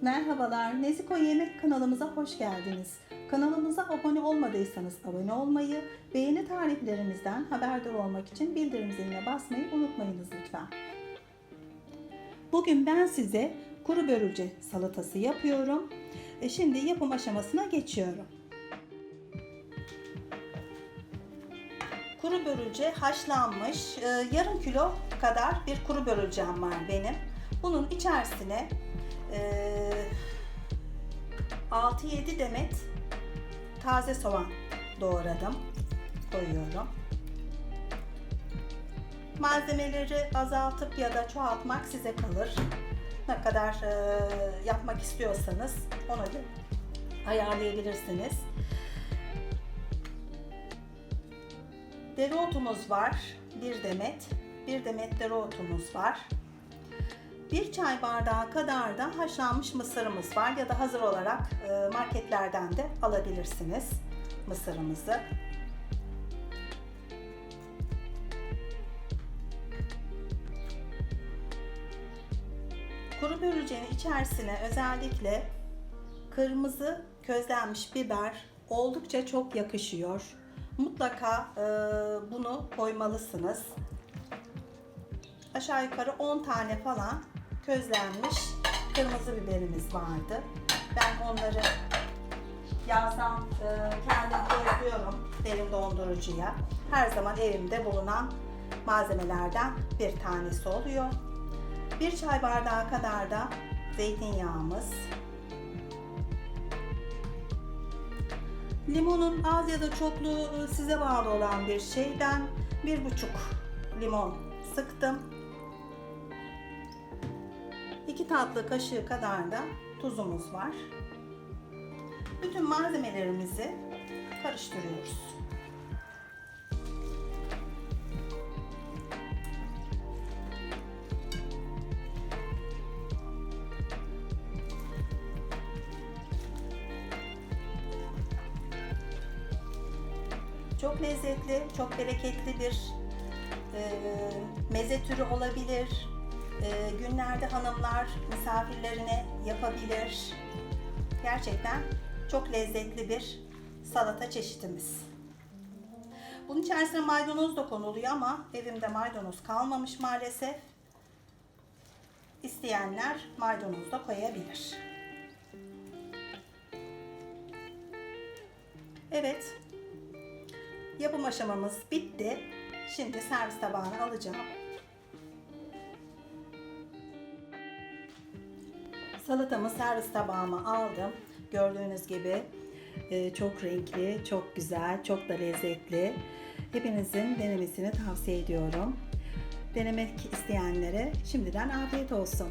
Merhabalar, Neziko Yemek kanalımıza hoş geldiniz. Kanalımıza abone olmadıysanız abone olmayı, beğeni tariflerimizden haberdar olmak için bildirim ziline basmayı unutmayınız lütfen. Bugün ben size kuru börülce salatası yapıyorum. E şimdi yapım aşamasına geçiyorum. Kuru börülce haşlanmış, e, yarım kilo kadar bir kuru börülcem var benim. Bunun içerisine 6-7 demet taze soğan doğradım, koyuyorum. Malzemeleri azaltıp ya da çoğaltmak size kalır. Ne kadar e, yapmak istiyorsanız ona göre ayarlayabilirsiniz. Dereotumuz var. Bir demet. Bir demet dereotumuz var. Bir çay bardağı kadar da haşlanmış mısırımız var ya da hazır olarak e, marketlerden de alabilirsiniz mısırımızı. Kuru börülcenin içerisine özellikle kırmızı közlenmiş biber oldukça çok yakışıyor. Mutlaka e, bunu koymalısınız. Aşağı yukarı 10 tane falan közlenmiş kırmızı biberimiz vardı. Ben onları yazdan e, kendim közlüyorum derin dondurucuya. Her zaman evimde bulunan malzemelerden bir tanesi oluyor. Bir çay bardağı kadar da zeytinyağımız. Limonun az ya da çokluğu size bağlı olan bir şey. Ben bir buçuk limon sıktım. 2 tatlı kaşığı kadar da tuzumuz var. Bütün malzemelerimizi karıştırıyoruz. Çok lezzetli, çok bereketli bir e, meze türü olabilir. E, günlerde hanımlar misafirlerine yapabilir. Gerçekten çok lezzetli bir salata çeşitimiz. Bunun içerisine maydanoz da konuluyor ama evimde maydanoz kalmamış maalesef. İsteyenler maydanoz da koyabilir. Evet, Yapım aşamamız bitti. Şimdi servis tabağına alacağım. Salatamı servis tabağıma aldım. Gördüğünüz gibi e, çok renkli, çok güzel, çok da lezzetli. Hepinizin denemesini tavsiye ediyorum. Denemek isteyenlere şimdiden afiyet olsun.